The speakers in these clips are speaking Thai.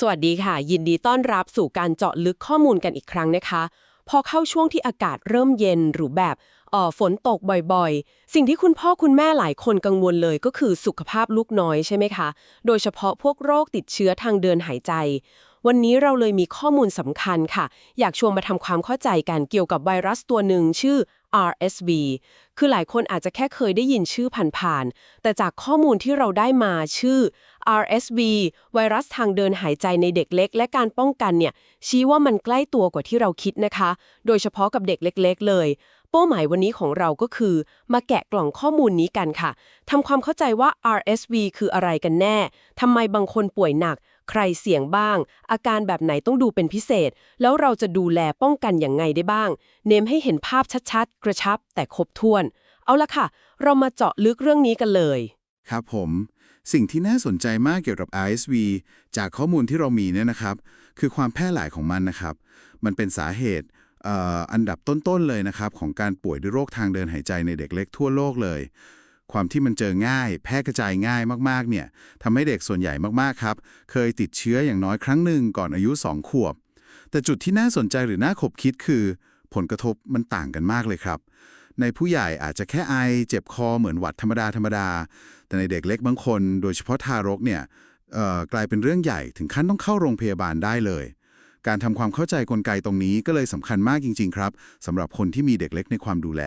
สวัสดีค่ะ ยินดีต้อนรับสู่การเจาะลึกข้อมูลกันอีกครั้งนะคะ พอเข้าช่วงที่อากาศเริ่มเย็นหรือแบบออฝนตกบ่อยๆ สิ่งที่คุณพ่อคุณแม่หลายคนกังวลเลยก็คือสุขภาพลูกน้อยใช่ไหมคะ โดยเฉพาะพวกโรคติดเชื้อทางเดินหายใจ วันนี้เราเลยมีข้อมูลสำคัญค่ะ อยากชวนมาทำความเข้าใจกันเกี่ยวกับไวรัสตัวหนึ่งชื่อ RSV คือหลายคนอาจจะแค่เคยได้ยินชื่อผ่านๆ แต่จากข้อมูลที่เราได้มาชื่อ RSV ไวรัสทางเดินหายใจในเด็กเล็ก และการป้องกันเนี่ย ชี้ว่ามันใกล้ตัวกว่าที่เราคิดนะคะ โดยเฉพาะกับเด็กเล็ก ๆ เลย เป้าหมายวันนี้ของเราก็คือ มาแกะกล่องข้อมูลนี้กันค่ะทำความเข้าใจว่า RSV คืออะไรกันแน่ทำไมบางคนป่วยหนัก ใครเสี่ยงบ้าง อาการแบบไหนต้องดูเป็นพิเศษ แล้วเราจะดูแลป้องกันอย่างไงได้บ้าง เน้มให้เห็นภาพชัดๆ กระชับ แต่ครบถ้วน เอาละค่ะ เรามาเจาะลึกเรื่องนี้กันเลย ครับผม สิ่งที่น่าสนใจมากเกี่ยวกับ RSV จากข้อมูลที่เรามีเนี่ยนะครับ คือความแพร่หลายของมันนะครับ มันเป็นสาเหตุอันดับต้นๆเลยนะครับ ของการป่วยด้วยโรคทางเดินหายใจในเด็กเล็กทั่วโลกเลย ความที่มันเจอง่าย แพร่กระจายง่ายมากๆ เนี่ยทำให้เด็กส่วนใหญ่มากๆ ครับ เคยติดเชื้ออย่างน้อยครั้งหนึ่งก่อนอายุ 2 ขวบ แต่จุดที่น่าสนใจหรือน่าขบคิดคือ ผลกระทบมันต่างกันมากเลยครับ ในผู้ใหญ่อาจจะแค่ไอ เจ็บคอเหมือนหวัดธรรมดาธรรมดา แต่ในเด็กเล็กบางคน โดยเฉพาะทารกเนี่ยกลายเป็นเรื่องใหญ่ถึงขั้นต้องเข้าโรงพยาบาลได้เลย การทำความเข้าใจกลไกตรงนี้ก็เลยสำคัญมากจริง ๆ ครับสำหรับคนที่มีเด็กเล็กในความดูแล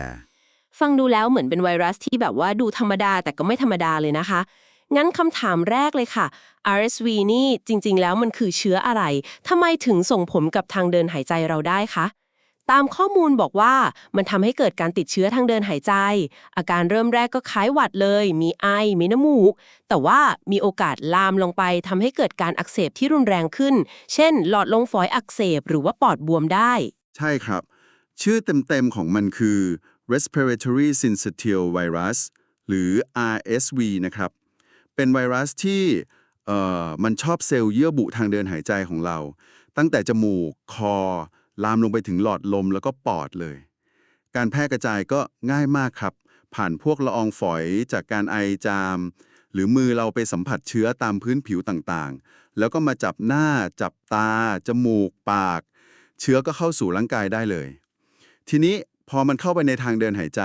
ฟังดูแล้วเหมือนเป็นไวรัสที่แบบว่าดูธรรมดาแต่ก็ไม่ธรรมดาเลยนะคะ งั้นคำถามแรกเลยค่ะ RSV นี่จริงๆ แล้วมันคือเชื้ออะไรทำไมถึงส่งผลกับทางเดินหายใจเราได้คะตามข้อมูลบอกว่ามันทำให้เกิดการติดเชื้อทางเดินหายใจ อาการเริ่มแรกก็คล้ายหวัดเลย มีไอ มีน้ำมูก แต่ว่ามีโอกาสลามลงไปทำให้เกิดการอักเสบที่รุนแรงขึ้น เช่น หลอดลมฝอยอักเสบหรือว่าปอดบวมได้ ใช่ครับ ชื่อเต็มๆของมันคือ respiratory syncytial virus หรือ RSV นะครับ เป็นไวรัสที่เอ่อมันชอบเซลล์เยื่อบุทางเดินหายใจของเรา ตั้งแต่จมูก คอ ลามลงไปถึงหลอดลมแล้วก็ปอดเลย การแพร่กระจายก็ง่ายมากครับ ผ่านพวกละอองฝอยจากการไอจาม หรือมือเราไปสัมผัสเชื้อตามพื้นผิวต่างๆ แล้วก็มาจับหน้า จับตา จมูก ปาก เชื้อก็เข้าสู่ร่างกายได้เลย ทีนี้ พอมันเข้าไปในทางเดินหายใจ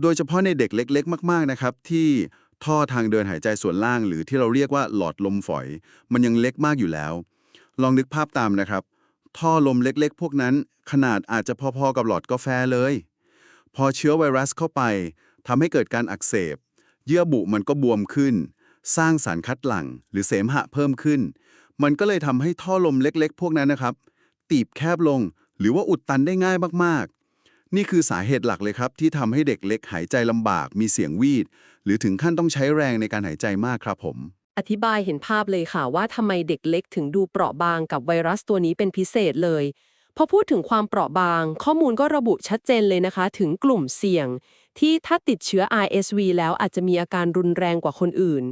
โดยเฉพาะในเด็กเล็ก ๆ มาก ๆ นะครับ ที่ท่อทางเดินหายใจส่วนล่าง หรือที่เราเรียกว่าหลอดลมฝอย มันยังเล็กมากอยู่แล้ว ลองนึกภาพตามนะครับ ท่อลมเล็กๆ พวกนั้น ขนาดอาจจะพอๆกับหลอดกาแฟเลย พอเชื้อไวรัสเข้าไปทำให้เกิดการอักเสบ เยื่อบุมันก็บวมขึ้น สร้างสารคัดหลั่ง หรือเสมหะเพิ่มขึ้น มันก็เลยทำให้ท่อลมเล็ก ๆ พวกนั้นนะครับ ตีบแคบลง หรือว่าอุดตันได้ง่ายมากๆ นี่คือสาเหตุหลักเลยครับ ที่ทำให้เด็กเล็กหายใจลำบาก มีเสียงวีด หรือถึงขั้นต้องใช้แรงในการหายใจมากครับผม อธิบายเห็นภาพเลยค่ะว่าทำไมเด็กเล็กถึงดูเปราะบางกับไวรัสตัวนี้เป็นพิเศษเลย พอพูดถึงความเปราะบาง ข้อมูลก็ระบุชัดเจนเลยนะคะ ถึงกลุ่มเสี่ยง ที่ถ้าติดเชื้อ RSV แล้วอาจจะมีอาการรุนแรงกว่าคนอื่น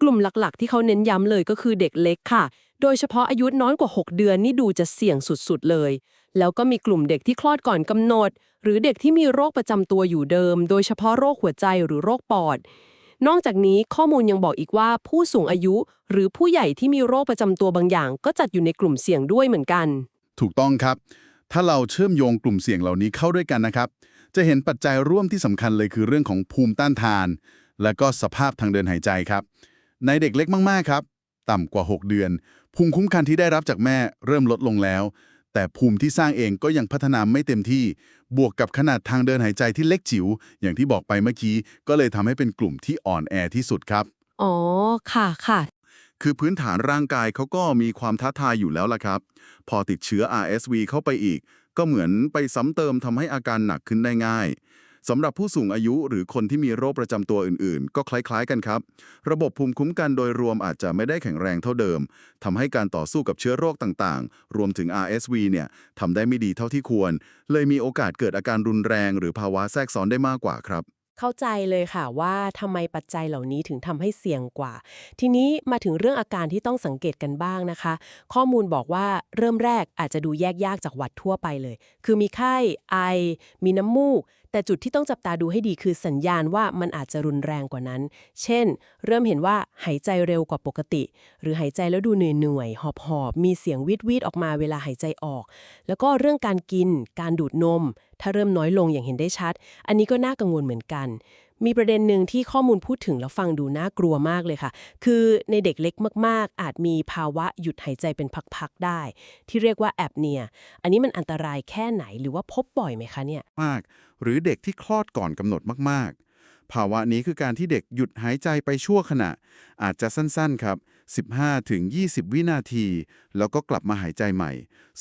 กลุ่มหลักๆ ที่เขาเน้นย้ำเลยก็คือเด็กเล็กค่ะ โดยเฉพาะอายุน้อยกว่า 6 เดือนนี่ดูจะเสี่ยงสุดๆเลย แล้วก็มีกลุ่มเด็กที่คลอดก่อนกำหนด หรือเด็กที่มีโรคประจำตัวอยู่เดิม โดยเฉพาะโรคหัวใจหรือโรคปอด นอกจากนี้ข้อมูลยังบอกอีกว่าผู้สูงอายุ หรือผู้ใหญ่ที่มีโรคประจำตัวบางอย่าง ก็จัดอยู่ในกลุ่มเสี่ยงด้วยเหมือนกัน ถูกต้องครับ ถ้าเราเชื่อมโยงกลุ่มเสี่ยงเหล่านี้เข้าด้วยกันนะครับ จะเห็นปัจจัยร่วมที่สำคัญเลยคือเรื่องของภูมิต้านทาน และก็สภาพทางเดินหายใจครับ ในเด็กเล็กมากๆครับ ต่ำกว่า 6 เดือน ภูมิคุ้มกันที่ได้รับจากแม่เริ่มลดลงแล้ว แต่ภูมิที่สร้างเองก็ยังพัฒนาไม่เต็มที่ บวกกับขนาดทางเดินหายใจที่เล็กจิ๋ว อย่างที่บอกไปเมื่อกี้ ก็เลยทำให้เป็นกลุ่มที่อ่อนแอที่สุดครับ อ๋อ ค่ะค่ะ คือพื้นฐานร่างกายเขาก็มีความท้าทายอยู่แล้วล่ะครับ พอติดเชื้อ RSV เข้าไปอีก ก็เหมือนไปซ้ำเติมทำให้อาการหนักขึ้นได้ง่าย สำหรับผู้สูงอายุหรือคนที่มีโรคประจำตัวอื่นๆ ก็คล้ายๆกันครับ ระบบภูมิคุ้มกันโดยรวมอาจจะไม่ได้แข็งแรงเท่าเดิมทำให้การต่อสู้กับเชื้อโรคต่างๆ รวมถึง RSV เนี่ยทำได้ไม่ดีเท่าที่ควร เลยมีโอกาสเกิดอาการรุนแรง หรือภาวะแทรกซ้อนได้มากกว่าครับเข้าใจเลยค่ะว่าทำไมปัจจัยเหล่านี้ถึงทำให้เสี่ยงกว่า ทีนี้มาถึงเรื่องอาการที่ต้องสังเกตกันบ้างนะคะ ข้อมูลบอกว่าเริ่มแรกอาจจะดูแยกยากจากหวัดทั่วไปเลย คือมีไข้ ไอ มีน้ำมูก แต่จุดที่ต้องจับตาดูให้ดีคือสัญญาณว่ามันอาจจะรุนแรงกว่านั้น เช่น เริ่มเห็นว่าหายใจเร็วกว่าปกติ หรือหายใจแล้วดูเหนื่อยๆหอบหอบมีเสียงวิดวิดออกมาเวลาหายใจออก แล้วก็เรื่องการกิน การดูดนม ถ้าเริ่มน้อยลงอย่างเห็นได้ชัด อันนี้ก็น่ากังวลเหมือนกัน มีประเด็นหนึ่งที่ข้อมูลพูดถึงแล้วฟังดูน่ากลัวมากเลยค่ะ คือในเด็กเล็กมาก ๆ อาจมีภาวะหยุดหายใจเป็นพัก ๆ ได้ ที่เรียกว่าแอบเนีย อันนี้มันอันตรายแค่ไหนหรือว่าพบบ่อยไหมคะเนี่ย มาก หรือเด็กที่คลอดก่อนกำหนดมาก ๆ ภาวะนี้คือการที่เด็กหยุดหายใจไปชั่วขณะ อาจจะสั้น ๆ ครับ 15ถึง20 วินาที แล้วก็กลับมาหายใจใหม่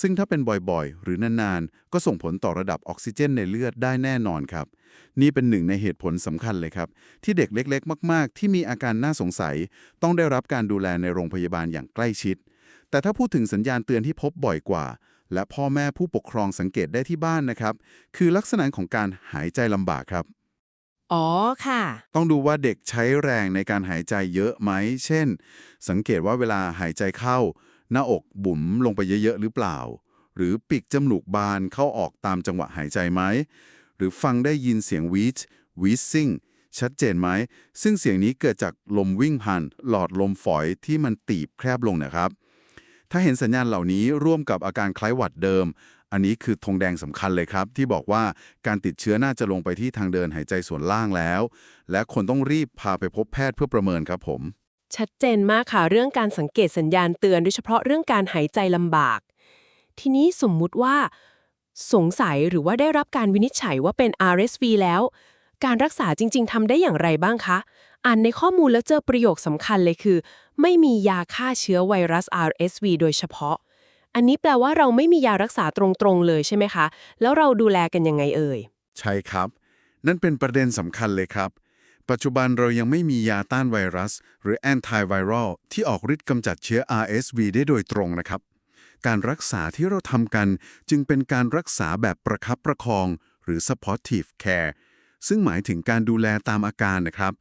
ซึ่งถ้าเป็นบ่อยๆ หรือนานๆ ก็ส่งผลต่อระดับออกซิเจนในเลือดได้แน่นอนครับ นี่เป็นหนึ่งในเหตุผลสำคัญเลยครับ ที่เด็กเล็กๆ มาก ๆ ที่มีอาการน่าสงสัย ต้องได้รับการดูแลในโรงพยาบาลอย่างใกล้ชิด แต่ถ้าพูดถึงสัญญาณเตือนที่พบบ่อยกว่า และพ่อแม่ผู้ปกครองสังเกตได้ที่บ้านนะครับ คือลักษณะของการหายใจลำบากครับ อ๋อค่ะ ต้องดูว่าเด็กใช้แรงในการหายใจเยอะไหม เช่น สังเกตว่าเวลาหายใจเข้า หน้าอกบุ๋มลงไปเยอะๆ หรือเปล่า หรือปีกจมูกบานเข้าออกตามจังหวะหายใจไหม หรือฟังได้ยินเสียงวีดวีซิ่งชัดเจนไหม ซึ่งเสียงนี้เกิดจากลมวิ่งผ่านหลอดลมฝอยที่มันตีบแคบลงนะครับ ถ้าเห็นสัญญาณเหล่านี้ร่วมกับอาการคล้ายหวัดเดิม อันนี้คือธงแดงสำคัญเลยครับ ที่บอกว่าการติดเชื้อน่าจะลงไปที่ทางเดินหายใจส่วนล่างแล้ว และคนต้องรีบพาไปพบแพทย์เพื่อประเมินครับผม ชัดเจนมากค่ะเรื่องการสังเกตสัญญาณเตือนโดยเฉพาะเรื่องการหายใจลำบาก ทีนี้สมมุติว่า สงสัยหรือว่าได้รับการวินิจฉัยว่าเป็น RSV แล้ว การรักษาจริง ๆทำได้อย่างไรบ้างคะอ่านในข้อมูลแล้วเจอประโยคสำคัญเลยคือ ไม่มียาฆ่าเชื้อไวรัส RSV โดยเฉพาะ อันนี้แปลว่าเราไม่มียารักษาตรงๆเลยใช่ไหมคะ แล้วเราดูแลกันยังไงเอ่ย ใช่ครับ นั่นเป็นประเด็นสำคัญเลยครับ ปัจจุบันเรายังไม่มียาต้านไวรัส หรือ antiviral ที่ออกฤทธิ์กำจัดเชื้อ RSV ได้โดยตรงนะครับ การรักษาที่เราทำกัน จึงเป็นการรักษาแบบประคับประคอง หรือ supportive care ซึ่งหมายถึงการดูแลตามอาการนะครับ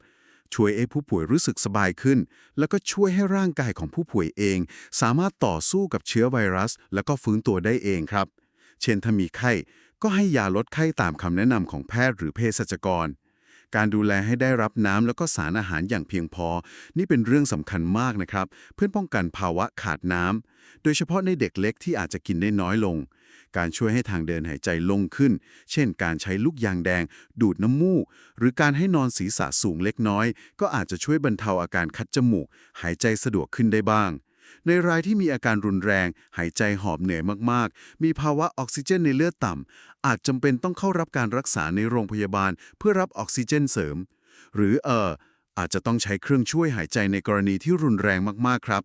ช่วยให้ผู้ป่วยรู้สึกสบายขึ้น แล้วก็ช่วยให้ร่างกายของผู้ป่วยเอง สามารถต่อสู้กับเชื้อไวรัส แล้วก็ฟื้นตัวได้เองครับ เช่นถ้ามีไข้ ก็ให้ยาลดไข้ตามคำแนะนำของแพทย์หรือเภสัชกร การดูแลให้ได้รับน้ำแล้วก็สารอาหารอย่างเพียงพอ นี่เป็นเรื่องสำคัญมากนะครับ เพื่อป้องกันภาวะขาดน้ำโดยเฉพาะในเด็กเล็กที่อาจจะกินได้น้อยลง การช่วยให้ทางเดินหายใจลงขึ้น เช่น การใช้ลูกยางแดง ดูดน้ำมูก หรือการให้นอนศีรษะสูงเล็กน้อย ก็อาจจะช่วยบรรเทาอาการคัดจมูก หายใจสะดวกขึ้นได้บ้าง ในรายที่มีอาการรุนแรง หายใจหอบเหนื่อยมากๆ มีภาวะออกซิเจนในเลือดต่ำ อาจจำเป็นต้องเข้ารับการรักษาในโรงพยาบาล เพื่อรับออกซิเจนเสริม หรือเอออาจจะต้องใช้เครื่องช่วยหายใจในกรณีที่รุนแรงมากๆครับ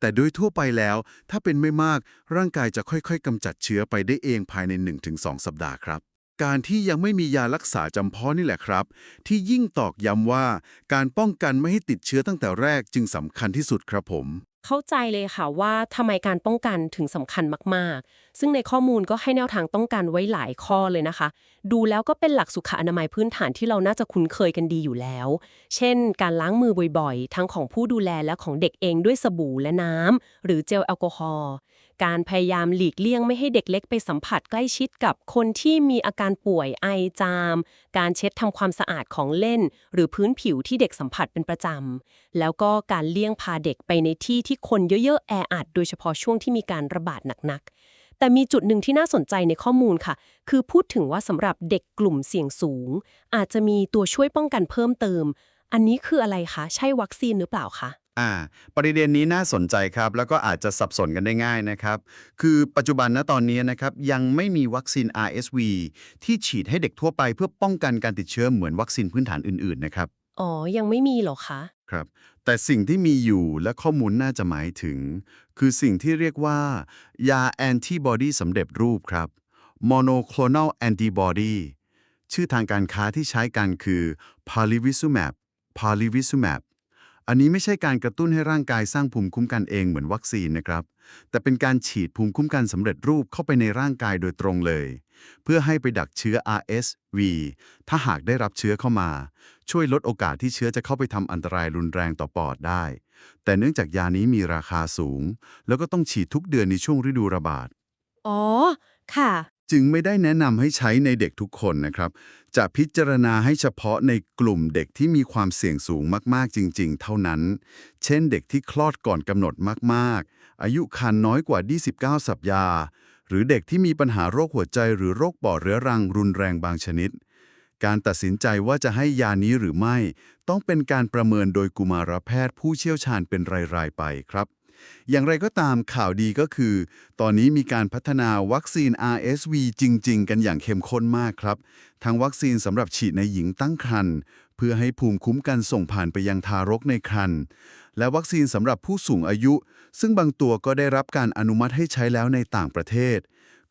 แต่โดยทั่วไปแล้ว ถ้าเป็นไม่มากร่างกายจะค่อยๆกำจัดเชื้อไปได้เองภายใน 1-2 สัปดาห์ครับ การที่ยังไม่มียารักษาจำเพาะนี่แหละครับ ที่ยิ่งตอกย้ำว่าการป้องกันไม่ให้ติดเชื้อตั้งแต่แรกจึงสำคัญที่สุดครับผม เข้าใจเลยค่ะว่าทำไมการป้องกันถึงสำคัญมากๆ ซึ่งในข้อมูลก็ให้แนวทางป้องกันไว้หลายข้อเลยนะคะ ดูแล้วก็เป็นหลักสุขอนามัยพื้นฐานที่เราน่าจะคุ้นเคยกันดีอยู่แล้ว เช่น การล้างมือบ่อยๆ ทั้งของผู้ดูแลและของเด็กเองด้วยสบู่และน้ำหรือเจลแอลกอฮอล์การพยายามหลีกเลี่ยงไม่ให้เด็กเล็กไปสัมผัสใกล้ชิดกับคนที่มีอาการป่วยไอจาม การเช็ดทำความสะอาดของเล่น หรือพื้นผิวที่เด็กสัมผัสเป็นประจำแล้วก็การเลี่ยงพาเด็กไปในที่ที่คนเยอะๆแออัดโดยเฉพาะช่วงที่มีการระบาดหนักๆ แต่มีจุดหนึ่งที่น่าสนใจในข้อมูลค่ะ คือพูดถึงว่าสำหรับเด็กกลุ่มเสี่ยงสูง อาจจะมีตัวช่วยป้องกันเพิ่มเติม อันนี้คืออะไรคะ ใช่วัคซีนหรือเปล่าคะอ่าประเด็นนี้น่าสนใจครับ แล้วก็อาจจะสับสนกันได้ง่ายนะครับ คือปัจจุบันณตอนนี้นะครับยังไม่มีวัคซีน RSV ที่ฉีดให้เด็กทั่วไปเพื่อป้องกันการติดเชื้อเหมือนวัคซีนพื้นฐานอื่นๆนะครับ อ๋อ ยังไม่มีเหรอคะ ครับ แต่สิ่งที่มีอยู่และข้อมูลน่าจะหมายถึง คือสิ่งที่เรียกว่า ยาแอนติบอดีสำเร็จรูปครับ monoclonal antibody ชื่อทางการค้าที่ใช้กันคือ palivizumab palivizumab อันนี้ไม่ใช่การกระตุ้นให้ร่างกายสร้างภูมิคุ้มกันเองเหมือนวัคซีนนะครับ แต่เป็นการฉีดภูมิคุ้มกันสำเร็จรูปเข้าไปในร่างกายโดยตรงเลย เพื่อให้ไปดักเชื้อ RSV ถ้าหากได้รับเชื้อเข้ามา ช่วยลดโอกาสที่เชื้อจะเข้าไปทำอันตรายรุนแรงต่อปอดได้ แต่เนื่องจากยานี้มีราคาสูง แล้วก็ต้องฉีดทุกเดือนในช่วงฤดูระบาด อ๋อ ค่ะ จึงไม่ได้แนะนำให้ใช้ในเด็กทุกคนนะครับ จะพิจารณาให้เฉพาะในกลุ่มเด็กที่มีความเสี่ยงสูงมากๆจริง ๆ เท่านั้น เช่นเด็กที่คลอดก่อนกำหนดมากๆ อายุครรภ์น้อยกว่า 29 สัปดาห์หรือเด็กที่มีปัญหาโรคหัวใจหรือโรคปอดเรื้อรังรุนแรงบางชนิด การตัดสินใจว่าจะให้ยานี้หรือไม่ ต้องเป็นการประเมินโดยกุมารแพทย์ผู้เชี่ยวชาญเป็นราย ๆ ไปครับ อย่างไรก็ตามข่าวดีก็คือ ตอนนี้มีการพัฒนาวัคซีน RSV จริง ๆ กันอย่างเข้มข้นมากครับ ทั้งวัคซีนสำหรับฉีดในหญิงตั้งครรภ์เพื่อให้ภูมิคุ้มกันส่งผ่านไปยังทารกในครรภ์และวัคซีนสำหรับผู้สูงอายุ ซึ่งบางตัวก็ได้รับการอนุมัติให้ใช้แล้วในต่างประเทศ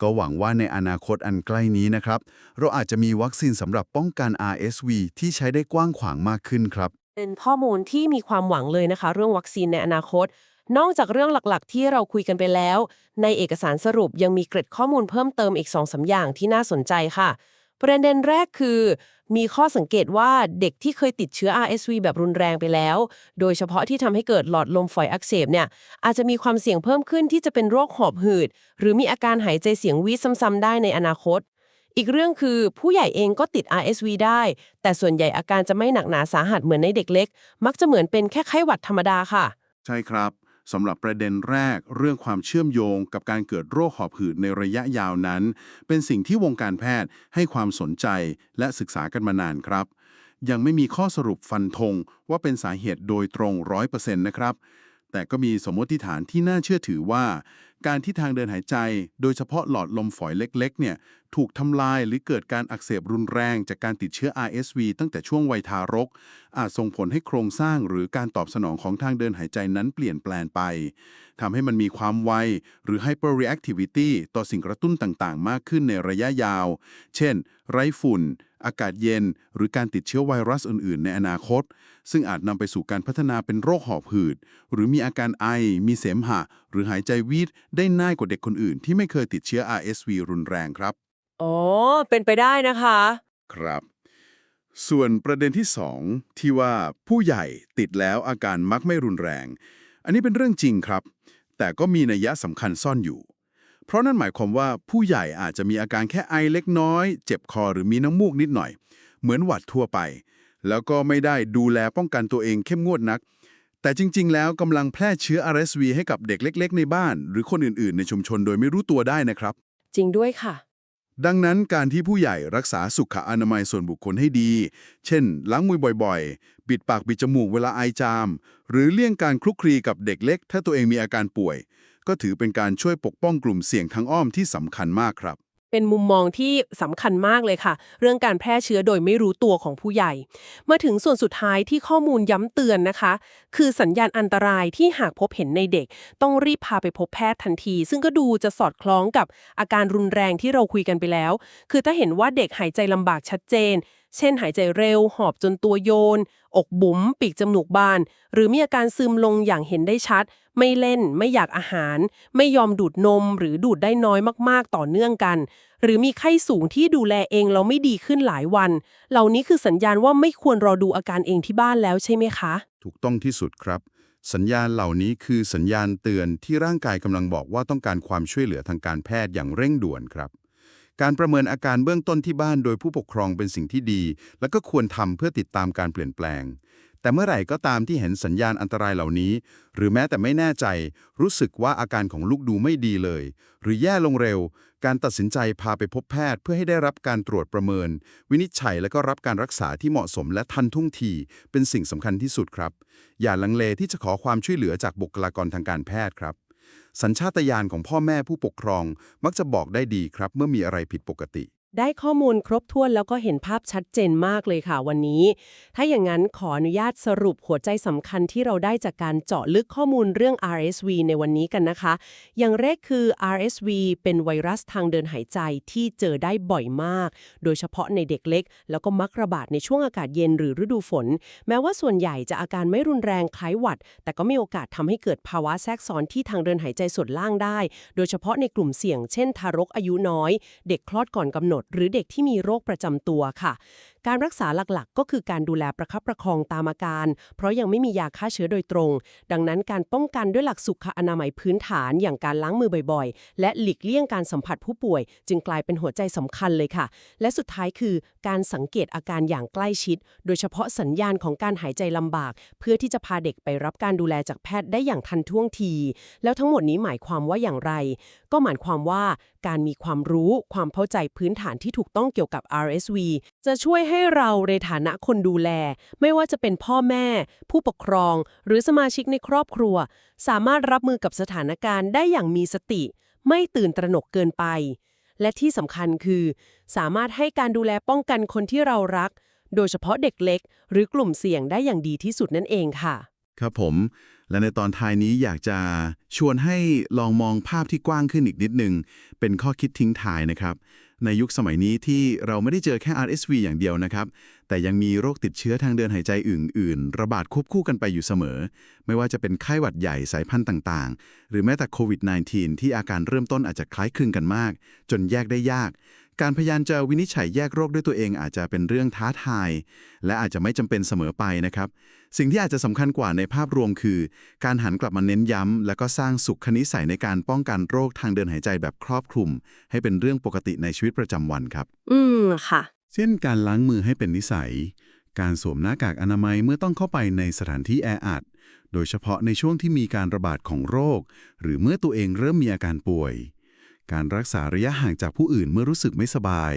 ก็หวังว่าในอนาคตอันใกล้นี้นะครับ เราอาจจะมีวัคซีนสำหรับป้องกัน RSV ที่ใช้ได้กว้างขวางมากขึ้นครับ เป็นข้อมูลที่มีความหวังเลยนะคะ เรื่องวัคซีนในอนาคต นอกจากเรื่องหลักๆ ที่เราคุยกันไปแล้ว ในเอกสารสรุปยังมีเกร็ดข้อมูลเพิ่มเติมอีก2อสาอย่างที่น่าสนใจค่ะ ประเด็นแรกคือ มีข้อสังเกตว่าเด็กที่เคยติดเชื้อ RSV แบบรุนแรงไปแล้ว โดยเฉพาะที่ทำให้เกิดหลอดลมฝอยอักเสบเนี่ยอาจจะมีความเสี่ยงเพิ่มขึ้นที่จะเป็นโรคหอบหืด หรือมีอาการหายใจเสียงวีซ้ำๆได้ในอนาคต อีกเรื่องคือผู้ใหญ่เองก็ติด RSV ได้ แต่ส่วนใหญ่อาการจะไม่หนักหนาสาหัสเหมือนในเด็กเล็ก มักจะเหมือนเป็นแค่ไข้หวัดธรรมดาค่ะ ใช่ครับ สำหรับประเด็นแรกเรื่องความเชื่อมโยงกับการเกิดโรคหอบหืดในระยะยาวนั้น เป็นสิ่งที่วงการแพทย์ให้ความสนใจและศึกษากันมานานครับ ยังไม่มีข้อสรุปฟันธงว่าเป็นสาเหตุโดยตรง100%นะครับ แต่ก็มีสมมติฐานที่น่าเชื่อถือว่า การที่ทางเดินหายใจ โดยเฉพาะหลอดลมฝอยเล็กๆเนี่ยถูกทำลายหรือเกิดการอักเสบรุนแรงจากการติดเชื้อ RSV ตั้งแต่ช่วงวัยทารก อาจส่งผลให้โครงสร้างหรือการตอบสนองของทางเดินหายใจนั้นเปลี่ยนแปลงไปทำให้มันมีความไว หรือ hyperreactivity ต่อสิ่งกระตุ้นต่างๆ มากขึ้นในระยะยาว เช่น ไร้ฝุ่น อากาศเย็น หรือการติดเชื้อไวรัสอื่น ๆ ในอนาคต ซึ่งอาจนำไปสู่การพัฒนาเป็นโรคหอบหืด หรือมีอาการไอ มีเสมหะ หรือหายใจวีดได้ง่ายกว่าเด็กคนอื่น ที่ไม่เคยติดเชื้อ RSV รุนแรงครับ อ๋อ เป็นไปได้นะคะ ครับ ส่วนประเด็นที่ 2 ที่ว่าผู้ใหญ่ติดแล้วอาการมักไม่รุนแรง อันนี้เป็นเรื่องจริงครับ แต่ก็มีนัยยะสำคัญซ่อนอยู่ เพราะนั่นหมายความว่าผู้ใหญ่อาจจะมีอาการแค่ไอเล็กน้อย เจ็บคอหรือมีน้ำมูกนิดหน่อย เหมือนหวัดทั่วไป แล้วก็ไม่ได้ดูแลป้องกันตัวเองเข้มงวดนัก แต่จริง ๆ แล้วกำลังแพร่เชื้อ RSV ให้กับเด็กเล็ก ๆ ในบ้าน หรือคนอื่น ๆ ในชุมชนโดยไม่รู้ตัวได้นะครับ จริงด้วยค่ะ ดังนั้นการที่ผู้ใหญ่รักษาสุขอนามัยส่วนบุคคลให้ดี เช่น ล้างมือบ่อยๆ ปิดปากปิดจมูกเวลาไอจาม หรือเลี่ยงการคลุกคลีกับเด็กเล็ก ถ้าตัวเองมีอาการป่วย ก็ถือเป็นการช่วยปกป้องกลุ่มเสี่ยงทางอ้อมที่สำคัญมากครับ เป็นมุมมองที่สำคัญมากเลยค่ะ เรื่องการแพร่เชื้อโดยไม่รู้ตัวของผู้ใหญ่ มาถึงส่วนสุดท้ายที่ข้อมูลย้ำเตือนนะคะ คือสัญญาณอันตรายที่หากพบเห็นในเด็ก ต้องรีบพาไปพบแพทย์ทันที ซึ่งก็ดูจะสอดคล้องกับอาการรุนแรงที่เราคุยกันไปแล้ว คือถ้าเห็นว่าเด็กหายใจลำบากชัดเจน เช่นหายใจเร็ว หอบจนตัวโยน อกบุ๋ม ปีกจมูกบาน หรือมีอาการซึมลงอย่างเห็นได้ชัด ไม่เล่น ไม่อยากอาหาร ไม่ยอมดูดนม หรือดูดได้น้อยมากๆ ต่อเนื่องกัน หรือมีไข้สูงที่ดูแลเองแล้วไม่ดีขึ้นหลายวัน เหล่านี้คือสัญญาณว่าไม่ควรรอดูอาการเองที่บ้านแล้วใช่ไหมคะ ถูกต้องที่สุดครับ สัญญาณเหล่านี้คือสัญญาณเตือนที่ร่างกายกำลังบอกว่าต้องการความช่วยเหลือทางการแพทย์อย่างเร่งด่วนครับ การประเมินอาการเบื้องต้นที่บ้านโดยผู้ปกครองเป็นสิ่งที่ดี และก็ควรทำเพื่อติดตามการเปลี่ยนแปลง แต่เมื่อไหร่ก็ตามที่เห็นสัญญาณอันตรายเหล่านี้ หรือแม้แต่ไม่แน่ใจ รู้สึกว่าอาการของลูกดูไม่ดีเลย หรือแย่ลงเร็ว การตัดสินใจพาไปพบแพทย์ เพื่อให้ได้รับการตรวจประเมิน วินิจฉัยและก็รับการรักษาที่เหมาะสมและทันท่วงที เป็นสิ่งสำคัญที่สุดครับ อย่าลังเลที่จะขอความช่วยเหลือจากบุคลากรทางการแพทย์ครับ สัญชาตญาณของพ่อแม่ผู้ปกครองมักจะบอกได้ดีครับเมื่อมีอะไรผิดปกติ ได้ข้อมูลครบถ้วนแล้วก็เห็นภาพชัดเจนมากเลยค่ะวันนี้ ถ้าอย่างนั้นขออนุญาตสรุปหัวใจสำคัญที่เราได้จากการเจาะลึกข้อมูลเรื่อง RSV ในวันนี้กันนะคะ อย่างแรกคือ RSV เป็นไวรัสทางเดินหายใจที่เจอได้บ่อยมาก โดยเฉพาะในเด็กเล็ก แล้วก็มักระบาดในช่วงอากาศเย็นหรือฤดูฝน แม้ว่าส่วนใหญ่จะอาการไม่รุนแรงคล้ายหวัด แต่ก็มีโอกาสทำให้เกิดภาวะแทรกซ้อนที่ทางเดินหายใจส่วนล่างได้ โดยเฉพาะในกลุ่มเสี่ยง เช่น ทารกอายุน้อย เด็กคลอดก่อนกำหนดหรือเด็กที่มีโรคประจำตัวค่ะการรักษาหลักๆ ก็คือการดูแลประคับประคองตามอาการ เพราะยังไม่มียาฆ่าเชื้อโดยตรง ดังนั้นการป้องกันด้วยหลักสุขอนามัยพื้นฐาน อย่างการล้างมือบ่อยๆ และหลีกเลี่ยงการสัมผัสผู้ป่วย จึงกลายเป็นหัวใจสำคัญเลยค่ะ และสุดท้ายคือการสังเกตอาการอย่างใกล้ชิด โดยเฉพาะสัญญาณของการหายใจลำบาก เพื่อที่จะพาเด็กไปรับการดูแลจากแพทย์ได้อย่างทันท่วงที แล้วทั้งหมดนี้หมายความว่าอย่างไร ก็หมายความว่าการมีความรู้ความเข้าใจพื้นฐานที่ถูกต้องเกี่ยวกับ RSV จะช่วยให้เราในฐานะคนดูแล ไม่ว่าจะเป็นพ่อแม่ ผู้ปกครอง หรือสมาชิกในครอบครัว สามารถรับมือกับสถานการณ์ได้อย่างมีสติ ไม่ตื่นตระหนกเกินไป และที่สำคัญคือ สามารถให้การดูแลป้องกันคนที่เรารัก โดยเฉพาะเด็กเล็ก หรือกลุ่มเสี่ยงได้อย่างดีที่สุดนั่นเองค่ะ ครับผม และในตอนท้ายนี้อยากจะชวนให้ลองมองภาพที่กว้างขึ้นอีกนิดนึงเป็นข้อคิดทิ้งท้ายนะครับ ในยุคสมัยนี้ที่เราไม่ได้เจอแค่ RSV อย่างเดียวนะครับ แต่ยังมีโรคติดเชื้อทางเดินหายใจอื่น ๆ ระบาดควบคู่กันไปอยู่เสมอ ไม่ว่าจะเป็นไข้หวัดใหญ่สายพันธุ์ต่างๆ หรือแม้แต่โควิด -19 ที่อาการเริ่มต้นอาจจะคล้ายคลึงกันมาก จนแยกได้ยาก การพยายามจะวินิจฉัยแยกโรคด้วยตัวเองอาจจะเป็นเรื่องท้าทาย และอาจจะไม่จำเป็นเสมอไปนะครับ สิ่งที่อาจจะสำคัญกว่าในภาพรวมคือ การหันกลับมาเน้นย้ำและก็สร้างสุขนิสัยในการป้องกันโรคทางเดินหายใจแบบครอบคลุม ให้เป็นเรื่องปกติในชีวิตประจำวันครับ อืมค่ะ เช่นการล้างมือให้เป็นนิสัย การสวมหน้ากากอนามัยเมื่อต้องเข้าไปในสถานที่แออัดโดยเฉพาะในช่วงที่มีการระบาดของโรค หรือเมื่อตัวเองเริ่มมีอาการป่วย การรักษาระยะห่างจากผู้อื่นเมื่อรู้สึกไม่สบาย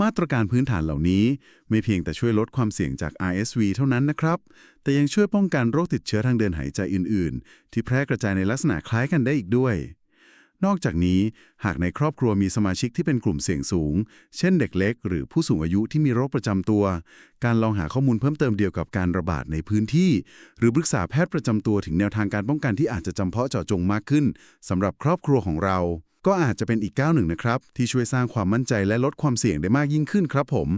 มาตรการพื้นฐานเหล่านี้ ไม่เพียงแต่ช่วยลดความเสี่ยงจาก RSV เท่านั้นนะครับ แต่ยังช่วยป้องกันโรคติดเชื้อทางเดินหายใจอื่น ๆ ที่แพร่กระจายในลักษณะคล้ายกันได้อีกด้วย นอกจากนี้ หากในครอบครัวมีสมาชิกที่เป็นกลุ่มเสี่ยงสูง เช่นเด็กเล็ก หรือผู้สูงอายุที่มีโรคประจำตัว การลองหาข้อมูลเพิ่มเติมเดียวกับการระบาดในพื้นที่ หรือปรึกษาแพทย์ประจำตัวถึงแนวทางการป้องกันที่อาจจะจำเพาะเจาะจงมากขึ้นสำหรับครอบครัวของเรา ก็อาจจะเป็นอีกก้าวหนึ่งนะครับ ที่ช่วยสร้างความมั่นใจและลดความเสี่ยงได้มากยิ่งขึ้นครับผม